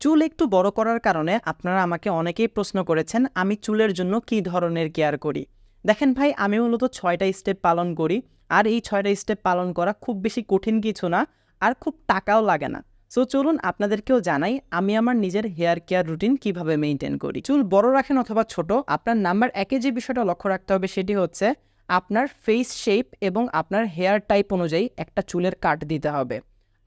চুল একটু বড় করার কারণে আপনারা আমাকে অনেকেই প্রশ্ন করেছেন, আমি চুলের জন্য কী ধরনের কেয়ার করি? দেখেন ভাই, আমি মূলত ছয়টা স্টেপ পালন করি, আর এই ছয়টা স্টেপ পালন করা খুব বেশি কঠিন কিছু না, আর খুব টাকাও লাগে না। সো চলুন আপনাদেরকেও জানাই, আমি আমার নিজের হেয়ার কেয়ার রুটিন কীভাবে মেনটেন করি? চুল বড় রাখেন অথবা ছোট, আপনার নাম্বার একে যে বিষয়টা লক্ষ্য রাখতে হবে সেটি হচ্ছে, আপনার ফেস শেপ এবং আপনার হেয়ার টাইপ অনুযায়ী একটা চুলের কাট দিতে হবে।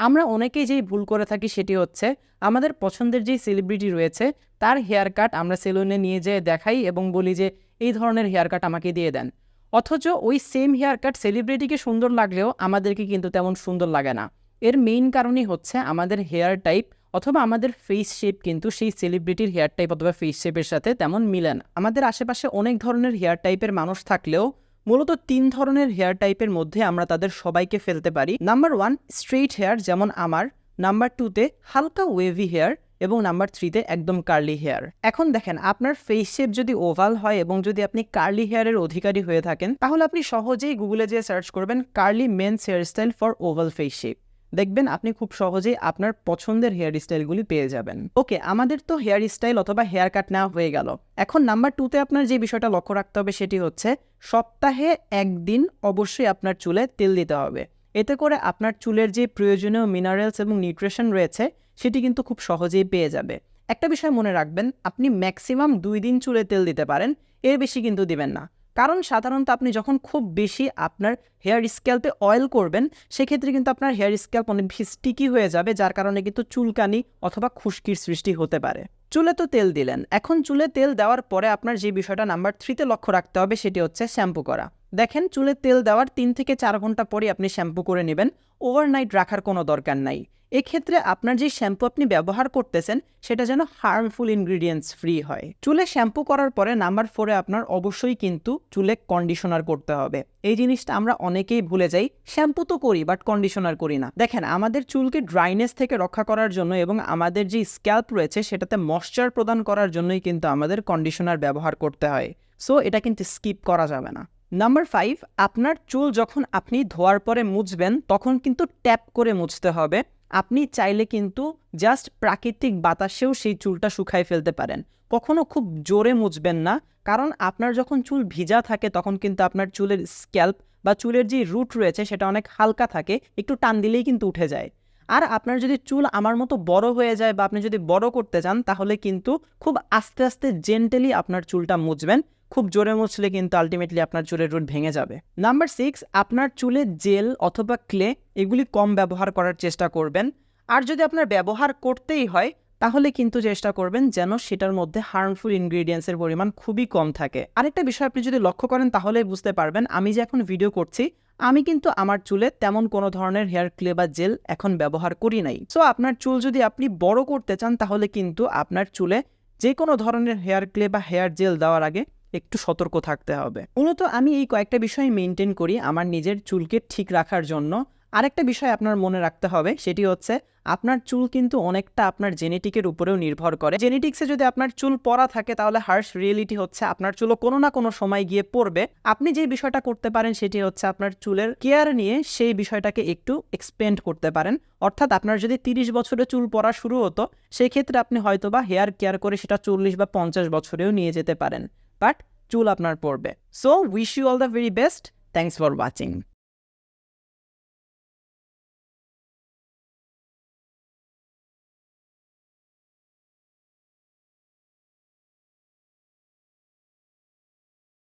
আমরা অনেকেই যেই ভুল করে থাকি সেটি হচ্ছে, আমাদের পছন্দের যেই সেলিব্রিটি রয়েছে, তার হেয়ার কাট আমরা সেলুনে নিয়ে যেয়ে দেখাই এবং বলি যে, এই ধরনের হেয়ার কাট আমাকে দিয়ে দেন। অথচ ওই সেম হেয়ার কাট সেলিব্রিটিকে সুন্দর লাগলেও আমাদেরকে কিন্তু তেমন সুন্দর লাগে না। এর মেইন কারণই হচ্ছে আমাদের হেয়ার টাইপ অথবা আমাদের ফেস শেপ কিন্তু সেই সেলিব্রিটির হেয়ার টাইপ অথবা ফেস শেপের সাথে তেমন মিলে না। আমাদের আশেপাশে অনেক ধরনের হেয়ার টাইপের মানুষ থাকলেও মূলত তিন ধরনের হেয়ার টাইপের মধ্যে আমরা তাদের সবাইকে ফেলতে পারি। নাম্বার ওয়ান স্ট্রেইট হেয়ার যেমন আমার। নাম্বার টুতে হালকা ওয়েভি হেয়ার এবং নাম্বার থ্রিতে একদম কার্লি হেয়ার এখন দেখেন, আপনার ফেস শেপ যদি ওভাল হয় এবং যদি আপনি কার্লি হেয়ারের অধিকারী হয়ে থাকেন, তাহলে আপনি সহজেই গুগলে যেয়ে সার্চ করবেন curly men's hair style for oval face shape দেখবেন আপনি খুব সহজেই আপনার পছন্দের হেয়ার স্টাইলগুলি পেয়ে যাবেন। ওকে, আমাদের তো হেয়ার স্টাইল অথবা হেয়ার কাট নেওয়া হয়ে গেল। এখন নাম্বার টুতে আপনার যে বিষয়টা লক্ষ্য রাখতে হবে সেটি হচ্ছে, সপ্তাহে একদিন অবশ্যই আপনার চুলে তেল দিতে হবে। এতে করে আপনার চুলের যে প্রয়োজনীয় মিনারেলস এবং নিউট্রিশন রয়েছে, সেটি কিন্তু খুব সহজেই পেয়ে যাবে। একটা বিষয় মনে রাখবেন, আপনি ম্যাক্সিমাম দুই দিন চুলে তেল দিতে পারেন, এর বেশি কিন্তু দিবেন না। কারণ সাধারণত আপনি যখন খুব বেশি আপনার হেয়ার স্ক্যাল্পে অয়েল করবেন, সেক্ষেত্রে কিন্তু আপনার হেয়ার স্ক্যাল্প অনেক স্টিকি হয়ে যাবে, যার কারণে কিন্তু চুলকানি অথবা খুশকির সৃষ্টি হতে পারে। চুলে তো তেল দিলেন। এখন চুলে তেল দেওয়ার পরে আপনার যে বিষয়টা নাম্বার থ্রিতে লক্ষ্য রাখতে হবে, সেটি হচ্ছে শ্যাম্পু করা। দেখেন, চুলে তেল দেওয়ার তিন থেকে চার ঘণ্টা পরে আপনি শ্যাম্পু করে নেবেন। ওভারনাইট রাখার কোনো দরকার নাই। এক্ষেত্রে আপনার যে শ্যাম্পু আপনি ব্যবহার করতেছেন, সেটা যেন হার্মফুল ইনগ্রিডিয়েন্টস ফ্রি হয়। চুলে শ্যাম্পু করার পরে নাম্বার ফোরে আপনার অবশ্যই কিন্তু চুলে কন্ডিশনার করতে হবে। এই জিনিসটা আমরা অনেকেই ভুলে যাই। শ্যাম্পু তো করি বাট কন্ডিশনার করি না। দেখেন, আমাদের চুলকে ড্রাইনেস থেকে রক্ষা করার জন্য এবং আমাদের যে স্ক্যাল্প রয়েছে, সেটাতে ময়শ্চার প্রদান করার জন্যই কিন্তু আমাদের কন্ডিশনার ব্যবহার করতে হয়। সো এটা কিন্তু স্কিপ করা যাবে না। নাম্বার ফাইভ আপনার চুল যখন আপনি ধোয়ার পরে মুছবেন, তখন কিন্তু ট্যাপ করে মুছতে হবে। আপনি চাইলে কিন্তু জাস্ট প্রাকৃতিক বাতাসেও সেই চুলটা শুকায় ফেলতে পারেন। কখনো খুব জোরে মুছবেন না, কারণ আপনার যখন চুল ভিজা থাকে, তখন কিন্তু আপনার চুলের স্ক্যাল্প বা চুলের যে রুট রয়েছে, সেটা অনেক হালকা থাকে, একটু টান দিলেই কিন্তু উঠে যায়। আর আপনার যদি চুল আমার মতো বড় হয়ে যায় বা আপনি যদি বড় করতে চান, তাহলে কিন্তু খুব আস্তে আস্তে জেন্টেলি আপনার চুলটা মুছবেন। খুব জোরে মুছলে কিন্তু আলটিমেটলি আপনার চুলের রুট ভেঙে যাবে। নাম্বার সিক্স আপনার চুলে জেল অথবা ক্লে এগুলি কম ব্যবহার করার চেষ্টা করবেন। আর যদি আপনার ব্যবহার করতেই হয় তাহলে কিন্তু চেষ্টা করবেন যেন সেটার মধ্যে হার্মফুল ইনগ্রিডিয়েন্টসের পরিমাণ খুবই কম থাকে। আরেকটা বিষয় আপনি যদি লক্ষ্য করেন, তাহলে বুঝতে পারবেন আমি যে এখন ভিডিও করছি, আমি কিন্তু আমার চুলে তেমন কোনো ধরনের হেয়ার ক্লে বা জেল এখন ব্যবহার করি নাই। সো আপনার চুল যদি আপনি বড় করতে চান, তাহলে কিন্তু আপনার চুলে যে কোনো ধরনের হেয়ার ক্লে বা হেয়ার জেল দেওয়ার আগে একটু সতর্ক থাকতে হবে। মূলত আমি এই কয়েকটা বিষয় মেনটেন করি আমার নিজের চুলকে ঠিক রাখার জন্য। আরেকটা বিষয় আপনার মনে রাখতে হবে, সেটি হচ্ছে আপনার চুল কিন্তু অনেকটা আপনার জেনেটিকের উপরেও নির্ভর করে। জেনেটিক্সে যদি আপনার চুল পড়া থাকে, তাহলে হার্শ রিয়েলিটি হচ্ছে আপনার চুলও কোনো না কোনো সময় গিয়ে পড়বে। আপনি যে বিষয়টা করতে পারেন, সেটি হচ্ছে আপনার চুলের কেয়ার নিয়ে সেই বিষয়টাকে একটু এক্সপেন্ড করতে পারেন। অর্থাৎ আপনার যদি তিরিশ বছরে চুল পড়া শুরু হতো সেই ক্ষেত্রে আপনি হয়তো বা হেয়ার কেয়ার করে সেটা চল্লিশ বা পঞ্চাশ বছরেও নিয়ে যেতে পারেন। বাট চুল আপনার পড়বে। So wish you all the very best thanks for watching